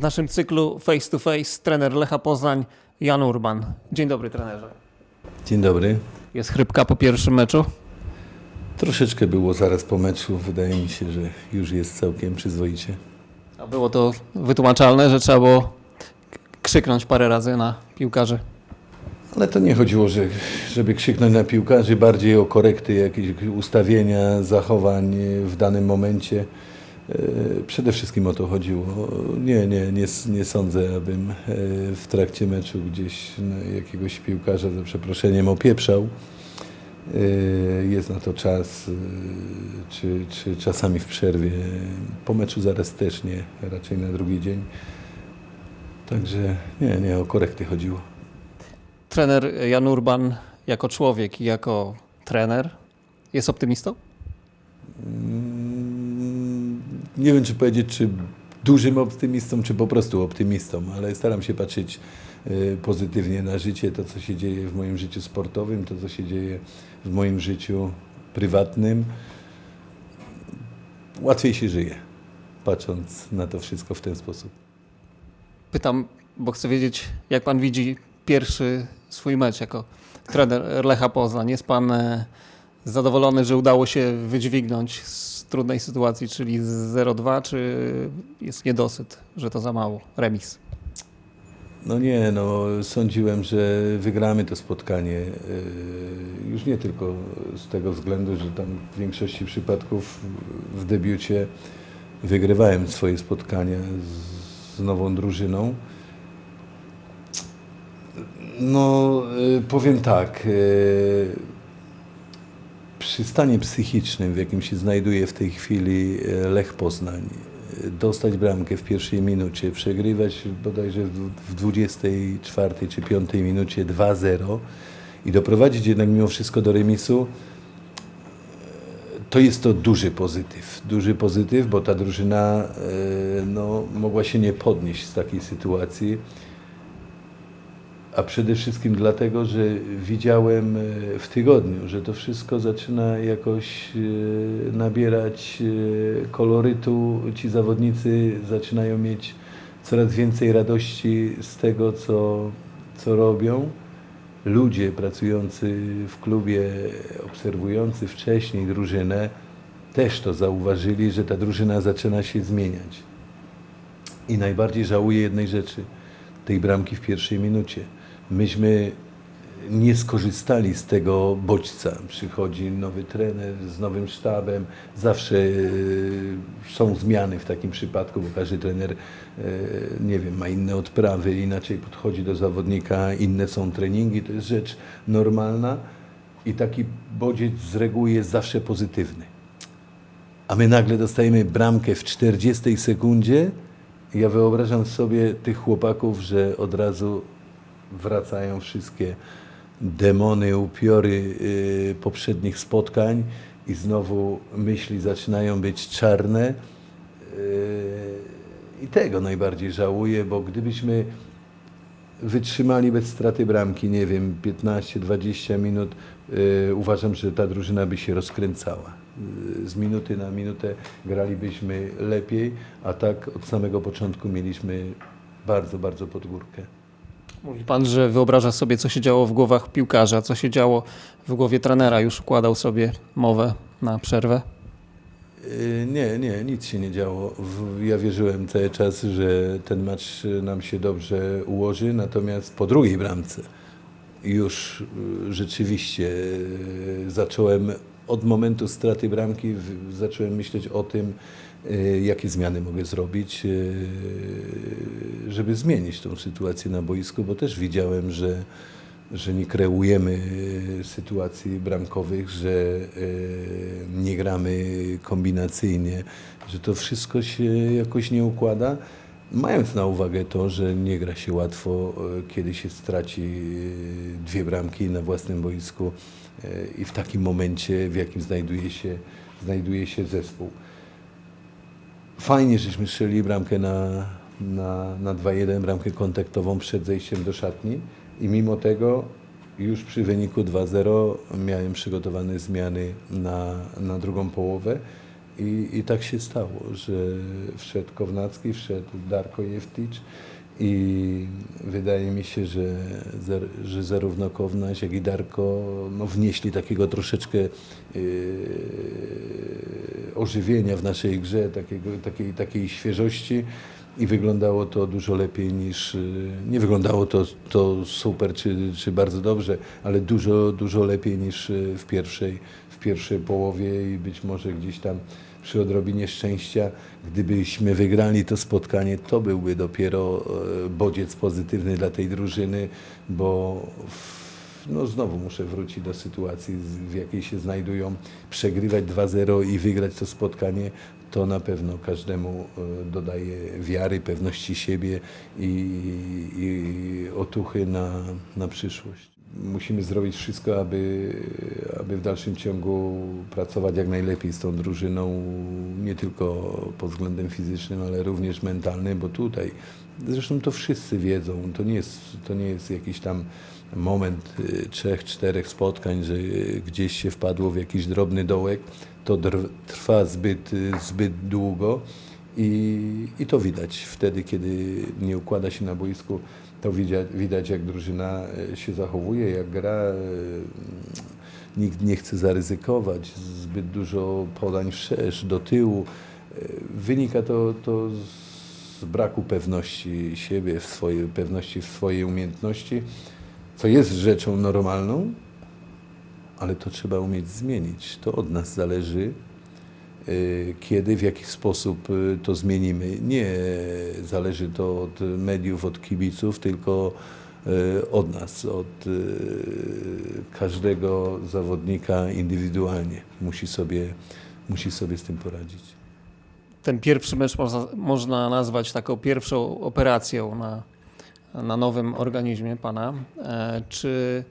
W naszym cyklu Face to Face trener Lecha Poznań Jan Urban. Dzień dobry trenerze. Dzień dobry. Jest chrypka po pierwszym meczu? Troszeczkę było zaraz po meczu. Wydaje mi się, że już jest całkiem przyzwoicie. A było to wytłumaczalne, że trzeba było krzyknąć parę razy na piłkarzy. Ale to nie chodziło, że, żeby krzyknąć na piłkarzy, bardziej o korekty, jakieś ustawienia, zachowań w danym momencie. E, Przede wszystkim o to chodziło. Nie, nie, nie, nie sądzę, abym e, w trakcie meczu gdzieś na jakiegoś piłkarza za przeproszeniem opieprzał. E, Jest na to czas, czy, czy czasami w przerwie. Po meczu zaraz też nie, raczej na drugi dzień. Także nie, nie, o korekty chodziło. Trener Jan Urban jako człowiek i jako trener jest optymistą? Nie wiem, czy powiedzieć, czy dużym optymistą, czy po prostu optymistą, ale staram się patrzeć y, pozytywnie na życie, to co się dzieje w moim życiu sportowym, to co się dzieje w moim życiu prywatnym. Łatwiej się żyje, patrząc na to wszystko w ten sposób. Pytam, bo chcę wiedzieć, jak pan widzi pierwszy swój mecz jako trener Lecha Poznań. Jest pan e, zadowolony, że udało się wydźwignąć z trudnej sytuacji, czyli z 0-2, czy jest niedosyt, że to za mało? Remis. No nie, no sądziłem, że wygramy to spotkanie. Yy, Już nie tylko z tego względu, że tam w większości przypadków w debiucie wygrywałem swoje spotkania z, nową drużyną. No yy, powiem tak, yy, przy stanie psychicznym, w jakim się znajduje w tej chwili e, Lech Poznań, e, dostać bramkę w pierwszej minucie, przegrywać bodajże w w 24 czy 5 minucie 2-0 i doprowadzić jednak mimo wszystko do remisu, e, to jest to duży pozytyw. Duży pozytyw, bo ta drużyna no, mogła się nie podnieść z takiej sytuacji. A przede wszystkim dlatego, że widziałem e, w tygodniu, że to wszystko zaczyna jakoś e, nabierać e, kolorytu. Ci zawodnicy zaczynają mieć coraz więcej radości z tego, co, co robią. Ludzie pracujący w klubie, obserwujący wcześniej drużynę, też to zauważyli, że ta drużyna zaczyna się zmieniać. I najbardziej żałuję jednej rzeczy, tej bramki w pierwszej minucie. Myśmy nie skorzystali z tego bodźca. Przychodzi nowy trener z nowym sztabem, zawsze e, są zmiany w takim przypadku, bo każdy trener, e, nie wiem, ma inne odprawy, inaczej podchodzi do zawodnika, inne są treningi, to jest rzecz normalna i taki bodziec z reguły jest zawsze pozytywny. A my nagle dostajemy bramkę w 40 sekundzie. Ja wyobrażam sobie tych chłopaków, że od razu wracają wszystkie demony, upiory y, poprzednich spotkań i znowu myśli zaczynają być czarne. Y, I tego najbardziej żałuję, bo gdybyśmy wytrzymali bez straty bramki, nie wiem, 15-20 minut, y, uważam, że ta drużyna by się rozkręcała. Z minuty na minutę gralibyśmy lepiej, a tak od samego początku mieliśmy bardzo, bardzo pod górkę. Mówi pan, że wyobraża sobie, co się działo w głowach piłkarza, co się działo w głowie trenera. Już układał sobie mowę na przerwę. Y, Nie, nie, nic się nie działo. Ja wierzyłem cały czas, że ten mecz nam się dobrze ułoży, natomiast po drugiej bramce już y, rzeczywiście y, zacząłem od momentu straty bramki, zacząłem myśleć o tym, jakie zmiany mogę zrobić, y, żeby zmienić tą sytuację na boisku, bo też widziałem, że że nie kreujemy e, sytuacji bramkowych, że nie gramy kombinacyjnie, że to wszystko się jakoś nie układa. Mając na uwagę to, że nie gra się łatwo, kiedy się straci dwie bramki na własnym boisku i w takim momencie, w jakim znajduje się, znajduje się zespół. Fajnie, żeśmy strzelili bramkę na, na, na 2-1, bramkę kontaktową przed zejściem do szatni. I mimo tego już przy wyniku 2-0 miałem przygotowane zmiany na, na drugą połowę. I, I tak się stało, że wszedł Kownacki, wszedł Darko Jewticz i wydaje mi się, że, że zarówno Kownaś, jak i Darko no, wnieśli takiego troszeczkę yy, ożywienia w naszej grze, takiego, takiej, takiej świeżości. I wyglądało to dużo lepiej niż, yy, nie wyglądało to, to super czy, czy bardzo dobrze, ale dużo, dużo lepiej niż yy, w pierwszej, w pierwszej połowie i być może gdzieś tam przy odrobinie szczęścia, gdybyśmy wygrali to spotkanie, to byłby dopiero e, bodziec pozytywny dla tej drużyny, bo no znowu muszę wrócić do sytuacji, w jakiej się znajdują. Przegrywać 2-0 i wygrać to spotkanie, to na pewno każdemu e, dodaje wiary, pewności siebie i, i otuchy na, na przyszłość. Musimy zrobić wszystko, aby, aby w dalszym ciągu pracować jak najlepiej z tą drużyną, nie tylko pod względem fizycznym, ale również mentalnym, bo tutaj, zresztą to wszyscy wiedzą, to nie jest, to nie jest jakiś tam moment y, trzech, czterech spotkań, że y, gdzieś się wpadło w jakiś drobny dołek, to trwa zbyt, y, zbyt długo i, i to widać wtedy, kiedy nie układa się na boisku, to widać, widać jak drużyna e, się zachowuje, jak gra. e, Nikt nie chce zaryzykować, zbyt dużo podań wszerz, do tyłu. E, Wynika to, to z braku pewności siebie, w swojej, pewności w swojej umiejętności, co jest rzeczą normalną, ale to trzeba umieć zmienić. To od nas zależy, kiedy, w jaki sposób y, to zmienimy. Nie zależy to od mediów, od kibiców, tylko y, od nas, od y, każdego zawodnika indywidualnie. Musi sobie, musi sobie z tym poradzić. Ten pierwszy mecz można, można nazwać taką pierwszą operacją na, na nowym organizmie pana. E, czy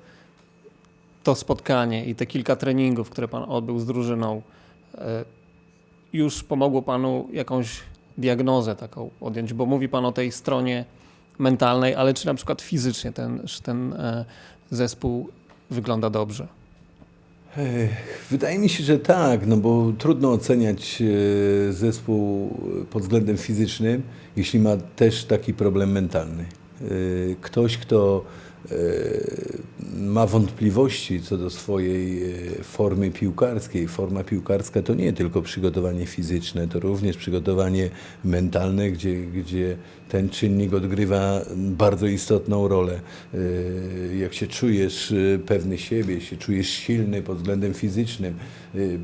to spotkanie i te kilka treningów, które pan odbył z drużyną, e, już pomogło panu jakąś diagnozę taką odjąć? Bo mówi pan o tej stronie mentalnej, ale czy na przykład fizycznie ten, ten e, zespół wygląda dobrze? Wydaje mi się, że tak, no bo trudno oceniać e, zespół pod względem fizycznym, jeśli ma też taki problem mentalny. E, Ktoś, kto ma wątpliwości co do swojej e, formy piłkarskiej. Forma piłkarska to nie tylko przygotowanie fizyczne, to również przygotowanie mentalne, gdzie, gdzie ten czynnik odgrywa bardzo istotną rolę. E, Jak się czujesz e, pewny siebie, się czujesz silny pod względem fizycznym,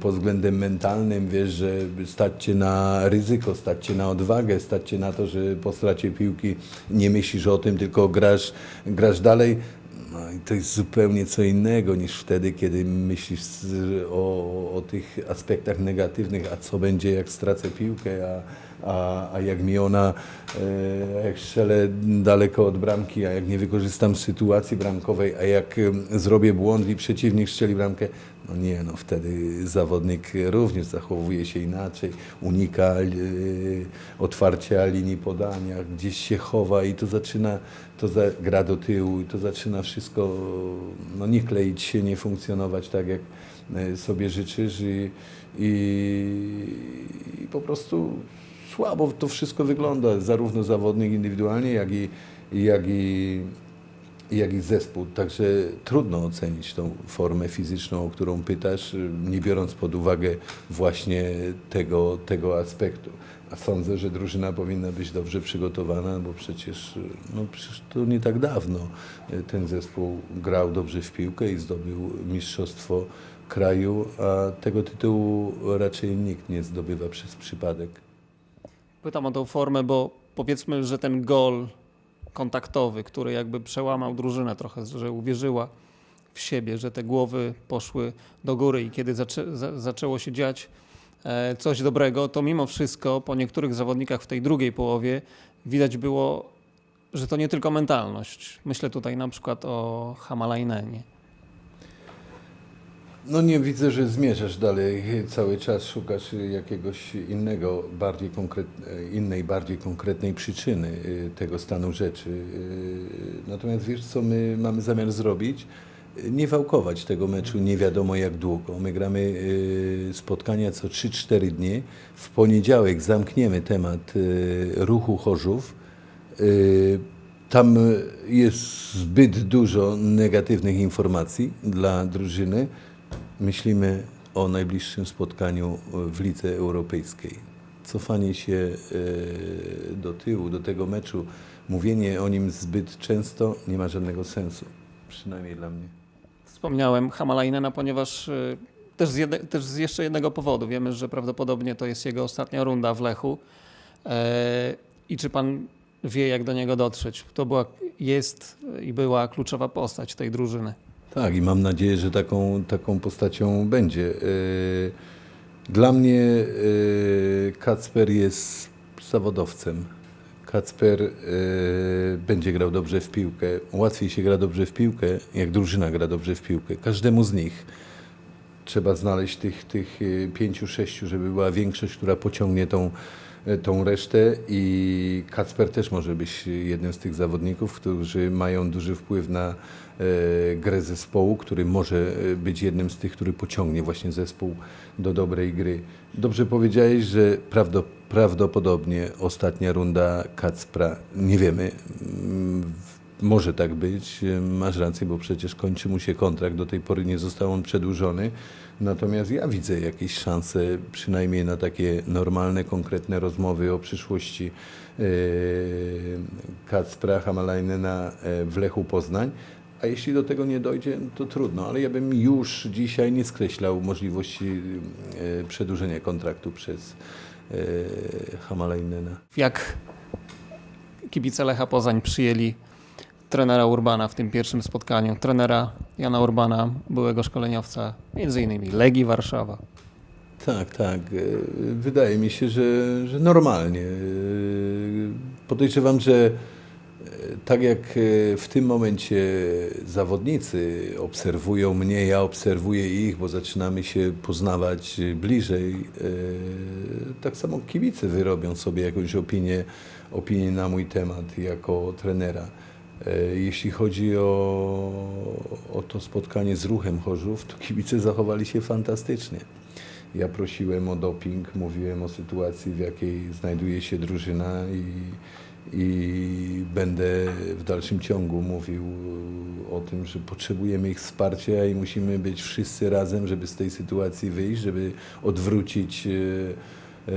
pod względem mentalnym, wiesz, że stać cię na ryzyko, stać cię na odwagę, stać cię na to, że po stracie piłki nie myślisz o tym, tylko grasz, grasz dalej. No i to jest zupełnie co innego niż wtedy, kiedy myślisz o, o tych aspektach negatywnych, a co będzie jak stracę piłkę, a, a, a jak mi ona, e, jak strzelę daleko od bramki, a jak nie wykorzystam sytuacji bramkowej, a jak zrobię błąd i przeciwnik strzeli bramkę, no nie, no wtedy zawodnik również zachowuje się inaczej, unika e, otwarcia linii podania, gdzieś się chowa i to zaczyna, to za, gra do tyłu i to zaczyna wszystko no, nie kleić się, nie funkcjonować tak, jak e, sobie życzysz i, i, i po prostu słabo to wszystko wygląda, zarówno zawodnik indywidualnie, jak i, jak i, jak i zespół. Także trudno ocenić tą formę fizyczną, o którą pytasz, nie biorąc pod uwagę właśnie tego, tego aspektu. A sądzę, że drużyna powinna być dobrze przygotowana, bo przecież, no przecież to nie tak dawno ten zespół grał dobrze w piłkę i zdobył mistrzostwo kraju, a tego tytułu raczej nikt nie zdobywa przez przypadek. Pytam o tą formę, bo powiedzmy, że ten gol kontaktowy, który jakby przełamał drużynę trochę, że uwierzyła w siebie, że te głowy poszły do góry i kiedy zaczę, za, zaczęło się dziać e, coś dobrego, to mimo wszystko po niektórych zawodnikach w tej drugiej połowie widać było, że to nie tylko mentalność. Myślę tutaj na przykład o Hamalajnenie. No nie widzę, że zmierzasz dalej. Cały czas szukasz jakiegoś innego, bardziej innej, bardziej konkretnej przyczyny y, tego stanu rzeczy. Y, Natomiast wiesz, co my mamy zamiar zrobić? nie wałkować tego meczu nie wiadomo jak długo. My gramy y, spotkania co 3-4 dni. W poniedziałek zamkniemy temat ruchu Chorzów. Tam jest zbyt dużo negatywnych informacji dla drużyny. Myślimy o najbliższym spotkaniu w Lidze Europejskiej. Cofanie się e, do tyłu, do tego meczu, mówienie o nim zbyt często nie ma żadnego sensu. Przynajmniej dla mnie. Wspomniałem Hamalajnena, ponieważ y, też z, jedne, też z jeszcze jednego powodu. Wiemy, że prawdopodobnie to jest jego ostatnia runda w Lechu. E, I czy pan wie, jak do niego dotrzeć? To była, jest i była kluczowa postać tej drużyny. Tak, i mam nadzieję, że taką, taką postacią będzie. E, Dla mnie e, Kacper jest zawodowcem. Kacper e, będzie grał dobrze w piłkę. Łatwiej się gra dobrze w piłkę, jak drużyna gra dobrze w piłkę. Każdemu z nich trzeba znaleźć tych, tych pięciu, sześciu, żeby była większość, która pociągnie tą, tą resztę i Kacper też może być jednym z tych zawodników, którzy mają duży wpływ na e, grę zespołu, który może e, być jednym z tych, który pociągnie właśnie zespół do dobrej gry. Dobrze powiedziałeś, że prawdo, prawdopodobnie ostatnia runda Kacpra, nie wiemy, mm, może tak być, masz rację, bo przecież kończy mu się kontrakt, do tej pory nie został on przedłużony. Natomiast ja widzę jakieś szanse, przynajmniej na takie normalne, konkretne rozmowy o przyszłości e, Kacpra Hamalajnena e, w Lechu Poznań. A jeśli do tego nie dojdzie, to trudno, ale ja bym już dzisiaj nie skreślał możliwości e, przedłużenia kontraktu przez e, Hamalajnena. Jak kibice Lecha Poznań przyjęli trenera Urbana w tym pierwszym spotkaniu? Trenera Jana Urbana, byłego szkoleniowca, między innymi Legii Warszawa. Tak, tak. E, Wydaje mi się, że, że normalnie. E, Podejrzewam, że e, tak jak w tym momencie zawodnicy obserwują mnie, ja obserwuję ich, bo zaczynamy się poznawać bliżej, tak samo kibice wyrobią sobie jakąś opinię, opinię na mój temat jako trenera. E, Jeśli chodzi o, o to spotkanie z ruchem Chorzów, to kibice zachowali się fantastycznie. Ja prosiłem o doping, mówiłem o sytuacji, w jakiej znajduje się drużyna i, i będę w dalszym ciągu mówił o tym, że potrzebujemy ich wsparcia i musimy być wszyscy razem, żeby z tej sytuacji wyjść, żeby odwrócić e, e,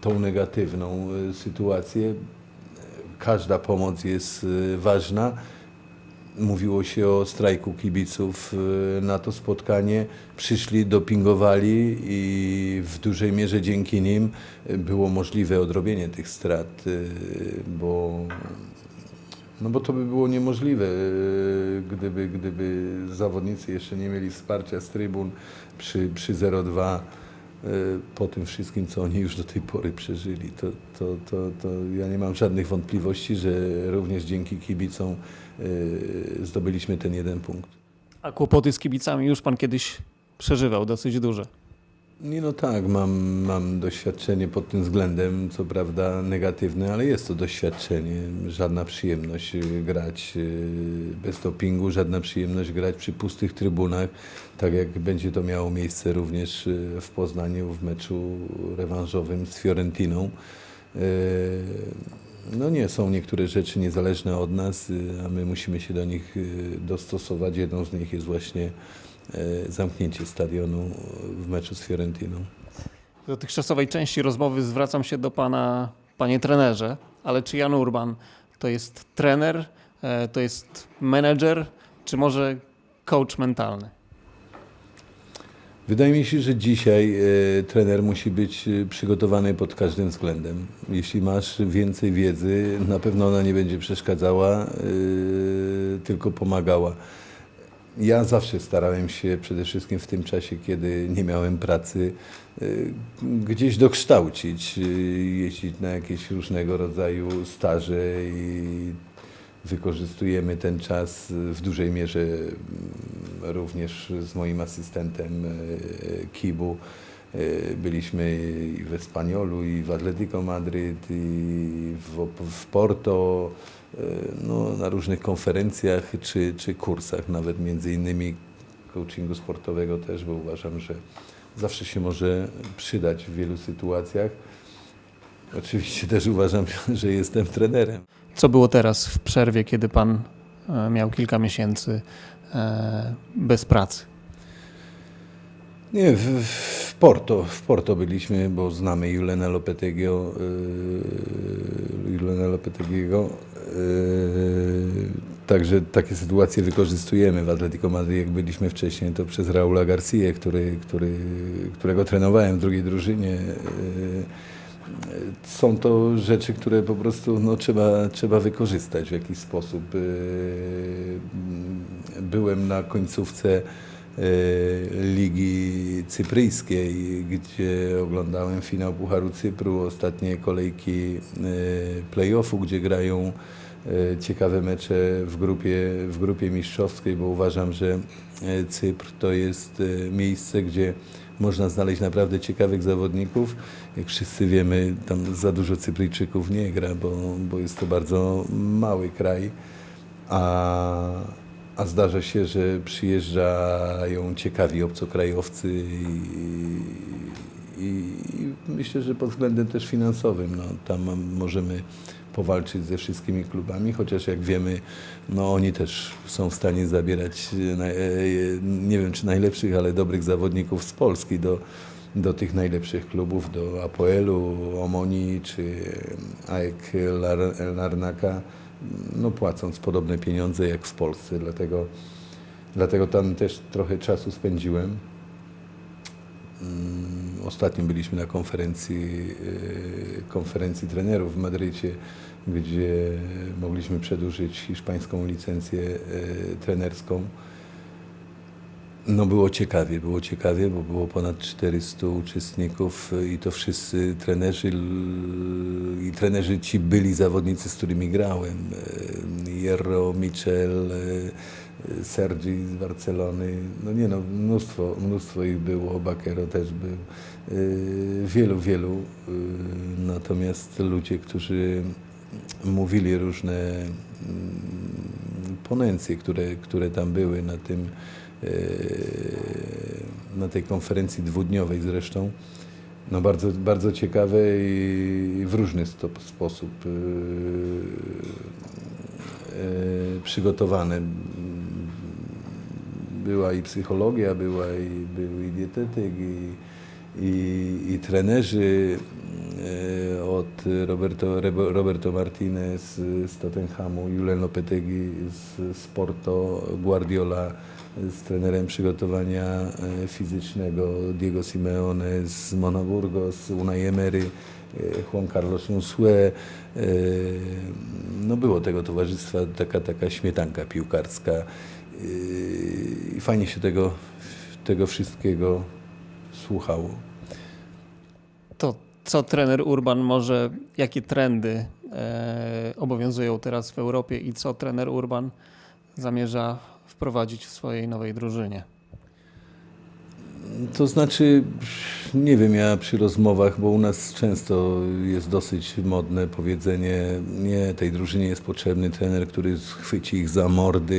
tą negatywną sytuację. Każda pomoc jest e, ważna. Mówiło się o strajku kibiców e, na to spotkanie. Przyszli, dopingowali i w dużej mierze dzięki nim e, było możliwe odrobienie tych strat, bo, no bo to by było niemożliwe, gdyby, gdyby zawodnicy jeszcze nie mieli wsparcia z trybun przy, przy 0-2 e, po tym wszystkim, co oni już do tej pory przeżyli. To, to, to, to ja nie mam żadnych wątpliwości, że również dzięki kibicom e, zdobyliśmy ten jeden punkt. A kłopoty z kibicami już pan kiedyś przeżywał, dosyć duże. Nie no tak, mam, mam doświadczenie pod tym względem, co prawda negatywne, ale jest to doświadczenie. Żadna przyjemność y, grać y, bez dopingu, żadna przyjemność grać przy pustych trybunach, tak jak będzie to miało miejsce również y, w Poznaniu w meczu rewanżowym z Fiorentiną. No nie, są niektóre rzeczy niezależne od nas, a my musimy się do nich dostosować. Jedną z nich jest właśnie zamknięcie stadionu w meczu z Fiorentiną. W dotychczasowej części rozmowy zwracam się do pana, panie trenerze, ale czy Jan Urban to jest trener, e, to jest menedżer, czy może coach mentalny? Wydaje mi się, że dzisiaj e, trener musi być e, przygotowany pod każdym względem. Jeśli masz więcej wiedzy, na pewno ona nie będzie przeszkadzała, e, tylko pomagała. Ja zawsze starałem się, przede wszystkim w tym czasie, kiedy nie miałem pracy, e, gdzieś dokształcić, e, jeździć na jakieś różnego rodzaju staże i wykorzystujemy ten czas w dużej mierze mm, również z moim asystentem e, Kibu. Byliśmy i w Espaniolu, i w Atletico Madryt, i w, w Porto, no, na różnych konferencjach czy, czy kursach, nawet między innymi coachingu sportowego też, bo uważam, że zawsze się może przydać w wielu sytuacjach. Oczywiście też uważam, że jestem trenerem. Co było teraz w przerwie, kiedy pan e, miał kilka miesięcy e, bez pracy? Nie, w, w Porto, w Porto byliśmy, bo znamy Julena Lopetegio, yy, Julena Lopetegiego, także takie sytuacje wykorzystujemy. W Atletico Madryt, jak byliśmy wcześniej, to przez Raula Garcia, który, który, którego trenowałem w drugiej drużynie. Yy, są to rzeczy, które po prostu no, trzeba, trzeba wykorzystać w jakiś sposób. Yy, Byłem na końcówce Ligi Cypryjskiej, gdzie oglądałem finał Pucharu Cypru, ostatnie kolejki e, play-offu, gdzie grają e, ciekawe mecze w grupie, w grupie mistrzowskiej, bo uważam, że Cypr to jest miejsce, gdzie można znaleźć naprawdę ciekawych zawodników. Jak wszyscy wiemy, tam za dużo Cypryjczyków nie gra, bo, bo jest to bardzo mały kraj. A, a zdarza się, że przyjeżdżają ciekawi obcokrajowcy i, i, i myślę, że pod względem też finansowym no, tam możemy powalczyć ze wszystkimi klubami, chociaż jak wiemy, no oni też są w stanie zabierać, e, e, nie wiem czy najlepszych, ale dobrych zawodników z Polski do, do tych najlepszych klubów, do Apoelu, Omoni czy AEK Lar- Larnaka, no płacąc podobne pieniądze jak w Polsce, dlatego, dlatego tam też trochę czasu spędziłem. Mm, Ostatnio byliśmy na konferencji, e, konferencji trenerów w Madrycie, gdzie mogliśmy przedłużyć hiszpańską licencję e, trenerską. No było ciekawie, było ciekawie, bo było ponad 400 uczestników e, i to wszyscy trenerzy i trenerzy ci byli zawodnicy, z którymi grałem. Hierro, Michel, e, Sergi z Barcelony, no nie no, mnóstwo, mnóstwo ich było, Bakero też był, wielu, wielu. Natomiast ludzie, którzy mówili różne mm, ponencje, które, które tam były na tym, na tej konferencji dwudniowej zresztą, no bardzo, bardzo ciekawe i w różny stop, sposób e, e, przygotowane. Była i psychologia, była i, był i dietetyk, i, i, i trenerzy od Roberto, Roberto Martinez z Tottenhamu, Julen Lopetegi z, z Porto, Guardiola z trenerem przygotowania e, fizycznego, Diego Simeone z Monoburgos, Unai Emery, e, Juan Carlos Musue. e, No było tego towarzystwa taka, taka śmietanka piłkarska e, i fajnie się tego, tego wszystkiego słuchało. Co trener Urban może, jakie trendy e, obowiązują teraz w Europie i co trener Urban zamierza wprowadzić w swojej nowej drużynie? To znaczy, nie wiem, ja przy rozmowach, bo u nas często jest dosyć modne powiedzenie, nie, tej drużynie jest potrzebny trener, który schwyci ich za mordy,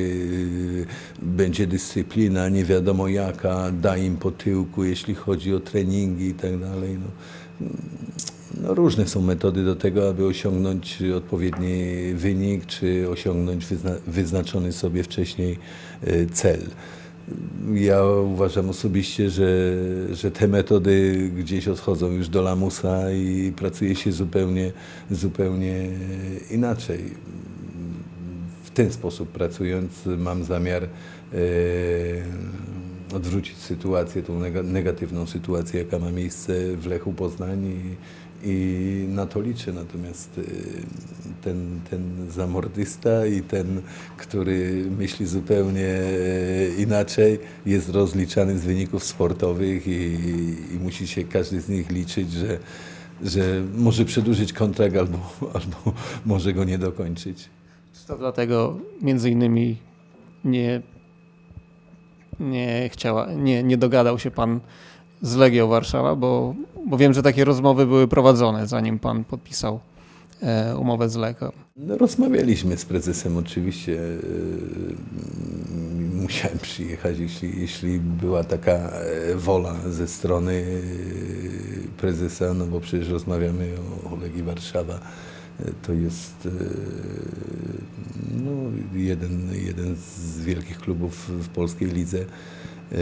yy, będzie dyscyplina, nie wiadomo jaka, da im po tyłku, jeśli chodzi o treningi i tak dalej. No, no, różne są metody do tego, aby osiągnąć odpowiedni wynik, czy osiągnąć wyzna wyznaczony sobie wcześniej y, cel. Ja uważam osobiście, że, że te metody gdzieś odchodzą już do lamusa i pracuje się zupełnie, zupełnie inaczej. W ten sposób pracując mam zamiar e, odwrócić sytuację, tą nega- negatywną sytuację, jaka ma miejsce w Lechu Poznań i, i na to liczę. Natomiast e, ten, ten zamordysta i ten, który myśli zupełnie e, inaczej, jest rozliczany z wyników sportowych i, i musi się każdy z nich liczyć, że, że może przedłużyć kontrakt albo, albo może go nie dokończyć. Czy to dlatego między innymi nie, nie chciała, nie, nie dogadał się pan z Legią Warszawa, bo, bo wiem, że takie rozmowy były prowadzone, zanim pan podpisał e, umowę z Legią. No, rozmawialiśmy z prezesem oczywiście. yy, Musiałem przyjechać, jeśli, jeśli była taka e, wola ze strony yy, prezesa, no bo przecież rozmawiamy o Legii Warszawa. To jest e, no, jeden, jeden z wielkich klubów w polskiej lidze. E,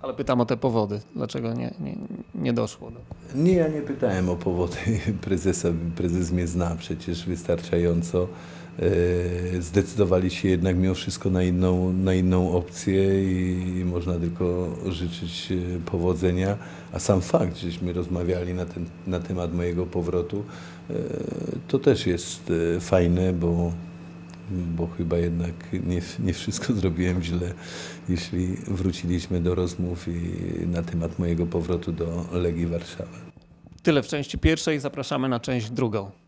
Ale pytam o te powody, dlaczego nie, nie, nie doszło do... Nie, ja nie pytałem o powody prezesa. Prezes mnie zna przecież wystarczająco. E, Zdecydowali się jednak mimo wszystko na inną, na inną opcję i można tylko życzyć e, powodzenia. A sam fakt, żeśmy rozmawiali na, ten, na temat mojego powrotu, e, to też jest fajne, bo, bo chyba jednak nie, nie wszystko zrobiłem źle, jeśli wróciliśmy do rozmów i na temat mojego powrotu do Legii Warszawa. Tyle w części pierwszej, zapraszamy na część drugą.